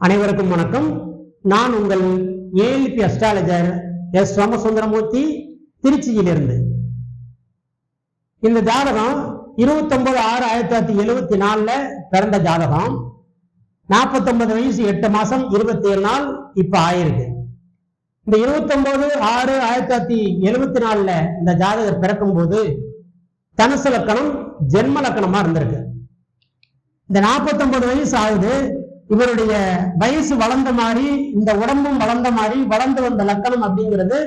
அனைவருக்கும் வணக்கம். நான் உங்கள் ஏஎல்பி அஸ்ட்ராலஜர் எஸ் சோமசுந்தரமூர்த்தி திருச்சியிலிருந்து. இந்த ஜாதகம் 29 ஆறு ஆயிரத்தி தொள்ளாயிரத்தி எழுவத்தி நாலுல பிறந்த ஜாதகம். 49 வயசு எட்டு மாசம் இருபத்தி ஏழு நாள் இப்ப ஆயிருக்கு. இந்த 29 ஆறு ஆயிரத்தி தொள்ளாயிரத்தி எழுவத்தி நாலுல இந்த ஜாதகர் பிறக்கும் போது தனுசு லக்கணம் ஜென்ம லக்கணமா இருந்திருக்கு. இந்த 49 வயசு ஆகுது. இவருடைய வயசு வளர்ந்த மாதிரி இந்த உடம்பும் வளர்ந்த மாதிரி வளர்ந்து வந்த லக்கணம் அப்படிங்கிறது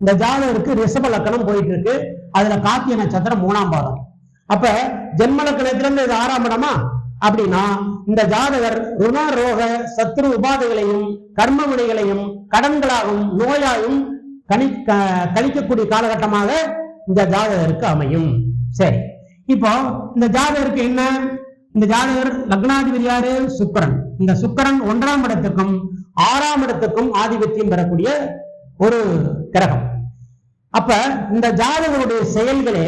இந்த ஜாதகருக்கு ரிஷப லக்கணம் போயிட்டு இருக்கு அதுல காத்திய நட்சத்திரம் மூணாம் பாதம். அப்ப ஜென்ம லக்கணத்திலிருந்து இது ஆறாம் இடமா? அப்படின்னா இந்த ஜாதகர் ருண ரோக சத்ரு உபாதைகளையும் கர்ம வினைகளையும் கடன்களாகவும் நோயாகவும் கணி கணிக்கக்கூடிய கழிக்கக்கூடிய காலகட்டமாக இந்த ஜாதகருக்கு அமையும். சரி. இப்போ இந்த ஜாதகருக்கு என்ன? இந்த ஜாதகர் லக்னாதிபதி யாரு? இந்த சுக்கரன் ஒன்றாம் இடத்துக்கும் ஆறாம் இடத்துக்கும் ஆதிபத்தியம் பெறக்கூடிய ஒரு கிரகம். அப்ப இந்த ஜாதகருடைய செயல்களே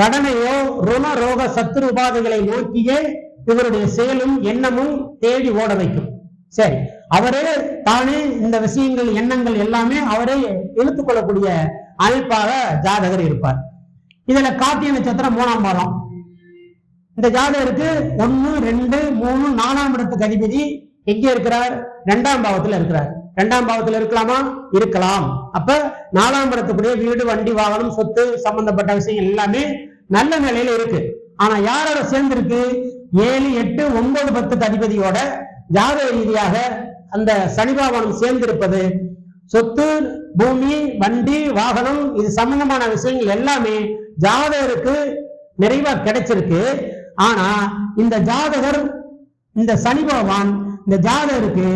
கடனையோ ருண ரோக சத்துரு உபாதைகளை நோக்கியே இவருடைய செயலும் எண்ணமும் தேடி ஓட வைக்கும். சரி அவரே தானே இந்த விஷயங்கள் எண்ணங்கள் எல்லாமே அவரே இழுத்துக் கொள்ளக்கூடிய அமைப்பாக ஜாதகர் இருப்பார். இதுல காத்திய நட்சத்திரம் மூணாம் பாதம். இந்த ஜாதகருக்கு ஒன்னு ரெண்டு மூணு நாலாம் இடத்துக்கு அதிபதி எங்க இருக்கிறார்? இரண்டாம் பாவத்துல இருக்கிறார். இரண்டாம் பாவத்துல இருக்கலாமா? இருக்கலாம். அப்ப நாலாம் இடத்துக்குரிய வீடு வண்டி வாகனம் சொத்து சம்பந்தப்பட்ட விஷயம் எல்லாமே நல்ல நிலையில இருக்கு. ஆனா யாரோட சேர்ந்திருக்கு? ஏழு எட்டு ஒன்பது பத்துக்கு அதிபதியோட ஜாதக ரீதியாக அந்த சனிபாவனம் சேர்ந்திருப்பது சொத்து பூமி வண்டி வாகனம் இது சம்பந்தமான விஷயங்கள் எல்லாமே ஜாதகருக்கு நிறைவா கிடைச்சிருக்கு. ஆனா இந்த ஜாதகர் இந்த சனி பகவான் இந்த ஜாதகருக்கு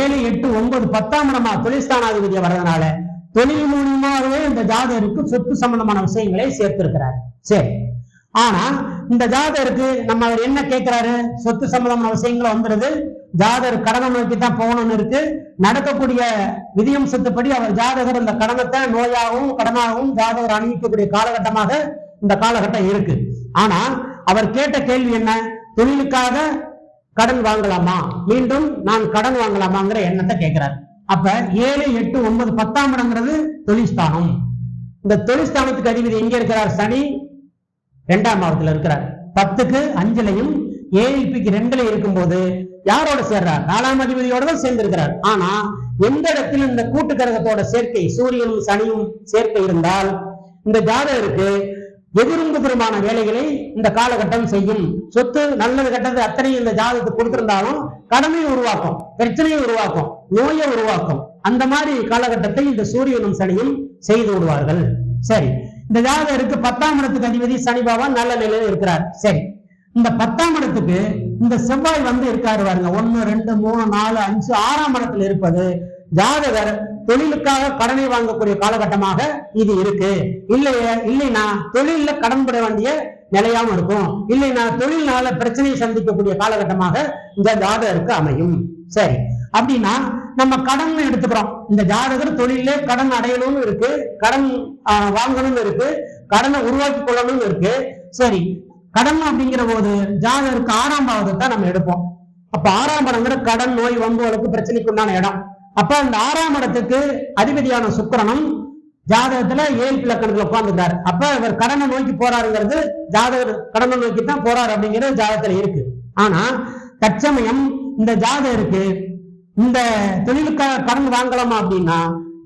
ஏழு எட்டு ஒன்பது பத்தாம் இடமா தொழில்ஸ்தானாதிபதியை வர்றதுனால தொழில் மூலியமாகவே இந்த ஜாதகருக்கு சொத்து சம்பந்தமான விஷயங்களை சேர்த்திருக்கிறார். சரி. ஆனா இந்த ஜாதகருக்கு நம்ம அவர் என்ன கேட்கிறாரு? சொத்து சம்பந்தமான விஷயங்களை வந்துருது. ஜாதகர் கடனை நோக்கி தான் போகணும்னு இருக்கு. நடக்கக்கூடிய விதியம்சத்துப்படி அவர் ஜாதகர் இந்த கடனத்தை நோயாகவும் கடனாகவும் ஜாதகர் அணிவிக்கக்கூடிய காலகட்டமாக இந்த காலகட்டம் இருக்கு. ஆனா அவர் கேட்ட கேள்வி என்ன? தொழிலுக்காக கடன் வாங்கலாமா? மீண்டும் நான் கடன் வாங்கலாமாங்கிற எண்ணத்தை கேட்கிறார். அப்ப ஏழு எட்டு ஒன்பது பத்தாம் இடம்ங்கிறது தொழில்ஸ்தானம் இந்த தொழில்ஸ்தானத்துக்கு அதிபதி எங்க இருக்கிறார்? சனி இரண்டாம் பாவத்துல இருக்கிறார். பத்துக்கு அஞ்சுலையும் ஏஎல்பிக்கு ரெண்டுல இருக்கும்போது யாரோட சேர்றார்? நாலாம் அதிபதியோட தான் சேர்ந்திருக்கிறார். ஆனா எந்த இடத்துல இந்த கூட்டு கிரகத்தோட சேர்க்கை சூரியனும் சனியும் சேர்க்கை இருந்தால் இந்த ஜாதகருக்கு எதிரும் புதிருமான வேலைகளை இந்த காலகட்டம் செய்யும். சொத்து நல்லது கெட்டது அத்தனையும் இந்த ஜாதகத்துக்கு கொடுத்திருந்தாலும் கடமையை உருவாக்கும் பிரச்சனையை உருவாக்கும் நோயை உருவாக்கும். அந்த மாதிரி காலகட்டத்தை இந்த சூரியனும் சனியும் செய்து விடுவார்கள். சரி இந்த ஜாதகருக்கு பத்தாம் இடத்துக்கு அதிபதி சனி பாபா நல்ல நிலையில இருக்கிறார். சரி இந்த பத்தாம் இடத்துக்கு இந்த செவ்வாய் வந்து இருக்காரு பாருங்க. ஒன்னு ரெண்டு மூணு நாலு அஞ்சு ஆறாம் இடத்துல இருப்பது ஜாதகர் தொழிலுக்காக கடனை வாங்கக்கூடிய காலகட்டமாக இது இருக்கு. இல்லையே இல்லைன்னா தொழில்ல கடன் பெற வேண்டிய நிலையாம இருக்கும். இல்லைன்னா தொழில்னால பிரச்சனையை சந்திக்கக்கூடிய காலகட்டமாக இந்த ஜாதகருக்கு அமையும். சரி அப்படின்னா நம்ம கடன் எடுத்துக்கிறோம். இந்த ஜாதகர் தொழிலே கடன் அடையணும்னு இருக்கு கடன் ஆஹ், வாங்கணும்னு இருக்கு கடனை உருவாக்கி கொள்ளணும்னு இருக்கு. சரி கடன் அப்படிங்கிற போது ஜாதகருக்கு ஆறாம் பாவத்தை தான் நம்ம எடுப்போம். அப்ப ஆறாம் படங்கிற கடன் நோய் வம்பு வழக்கு பிரச்சனைக்கு உண்டான இடம். அப்ப அந்த ஆறாம் இடத்துக்கு அதிபதியான சுக்கரனும் ஜாதகத்துல ஏழு இலக்கணத்துல உட்கார்ந்துட்டார் அப்ப இவர் கடனை நோக்கி போறாருங்கிறது ஜாதகர் கடனை நோக்கி தான் போறாரு அப்படிங்கிறது ஜாதகத்துல இருக்கு. ஆனா தற்சமயம் இந்த ஜாதகருக்கு இந்த தொழிலுக்காக கடன் வாங்கலாமா அப்படின்னா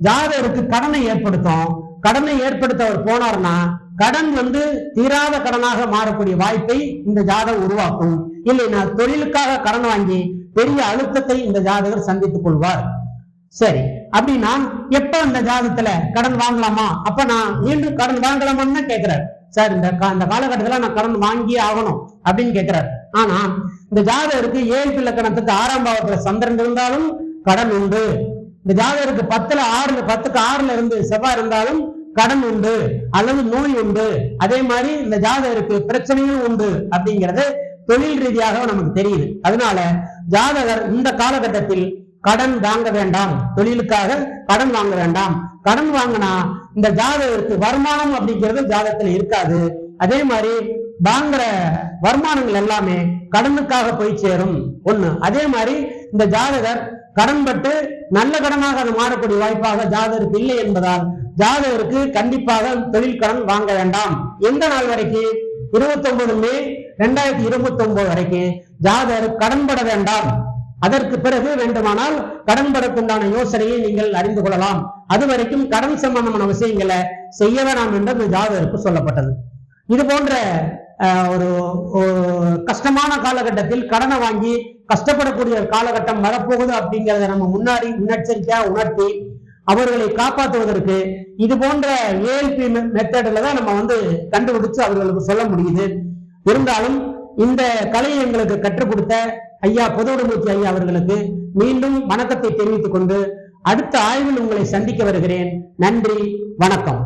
ஜாதகருக்கு கடனை ஏற்படுத்தும். கடனை ஏற்படுத்த அவர் போனார்னா கடன் வந்து தீராத கடனாக மாறக்கூடிய வாய்ப்பை இந்த ஜாதகம் உருவாக்கும். இல்லைன்னா தொழிலுக்காக கடன் வாங்கி பெரிய அழுத்தத்தை இந்த ஜாதகர் சந்தித்துக் கொள்வார். சரி. அப்படின்னா எப்ப இந்த ஜாதகத்துல கடன் வாங்கலாமா? அப்ப நான் மீண்டும் கடன் வாங்கலாமான்னு தான் கேட்கிறார் சார் இந்த கா- இந்த காலகட்டத்துல நான் கடன் வாங்கியே ஆகணும் அப்படின்னு கேட்கிறார் ஆனா இந்த ஜாதகருக்கு ஏழு இலக்கணத்துக்கு ஆறாம் பாவத்துல சந்திரன் இருந்தாலும் கடன் உண்டு. இந்த ஜாதகருக்கு பத்துல ஆறுல பத்துக்கு ஆறுல இருந்து செவ்வாய் இருந்தாலும் கடன் உண்டு அல்லது நோய் உண்டு. அதே மாதிரி இந்த ஜாதகருக்கு பிரச்சனையும் உண்டு அப்படிங்கிறது தொழில் ரீதியாக நமக்கு தெரியுது. அதனால ஜாதகர் இந்த காலகட்டத்தில் கடன் வாங்க வேண்டாம். தொழிலுக்காக கடன் வாங்க வேண்டாம். கடன் வாங்கினா இந்த ஜாதகருக்கு வருமானம் அப்படிங்கிறது ஜாதகத்துல இருக்காது. அதே மாதிரி வாங்குற வருமானங்கள் எல்லாமே கடனுக்காக போய் சேரும். ஒண்ணு. அதே மாதிரி இந்த ஜாதகர் கடன்பட்டு நல்ல கடனாக அது மாறக்கூடிய வாய்ப்பாக ஜாதகருக்கு இல்லை என்பதால் ஜாதகருக்கு கண்டிப்பாக தொழில் கடன் வாங்க வேண்டாம். எந்த நாள் வரைக்கும் இருபத்தி ஒன்பது மே ரெண்டாயிரத்தி இருபத்தி ஒன்பது வரைக்கும் ஜாதகர் கடன்பட வேண்டாம். அதற்கு பிறகு வேண்டுமானால் கடன்படக்குண்டான யோசனையை நீங்கள் அறிந்து கொள்ளலாம். அது வரைக்கும் கடன் சம்பந்தமான விஷயங்களை செய்ய வேணாம் என்று அந்த ஜாதகருக்கு சொல்லப்பட்டது. இது போன்ற அஹ், ஒரு ஒரு கஷ்டமான காலகட்டத்தில் கடனை வாங்கி கஷ்டப்படக்கூடிய காலகட்டம் வரப்போகுது அப்படிங்கிறத நம்ம முன்னாடி முன்னெச்சரிக்கையா உணர்த்தி அவர்களை காப்பாற்றுவதற்கு இது போன்ற ஏஎல்பி மெத்தடில் தான் நம்ம வந்து கண்டுபிடிச்சு அவர்களுக்கு சொல்ல முடியுது. இருந்தாலும் இந்த கலையை எங்களுக்கு கற்றுக் கொடுத்த ஐயா பொதுவுடமூர்த்தி ஐயா அவர்களுக்கு மீண்டும் வணக்கத்தை தெரிவித்துக் கொண்டு அடுத்த ஆய்வில் உங்களை சந்திக்க வருகிறேன். நன்றி வணக்கம்.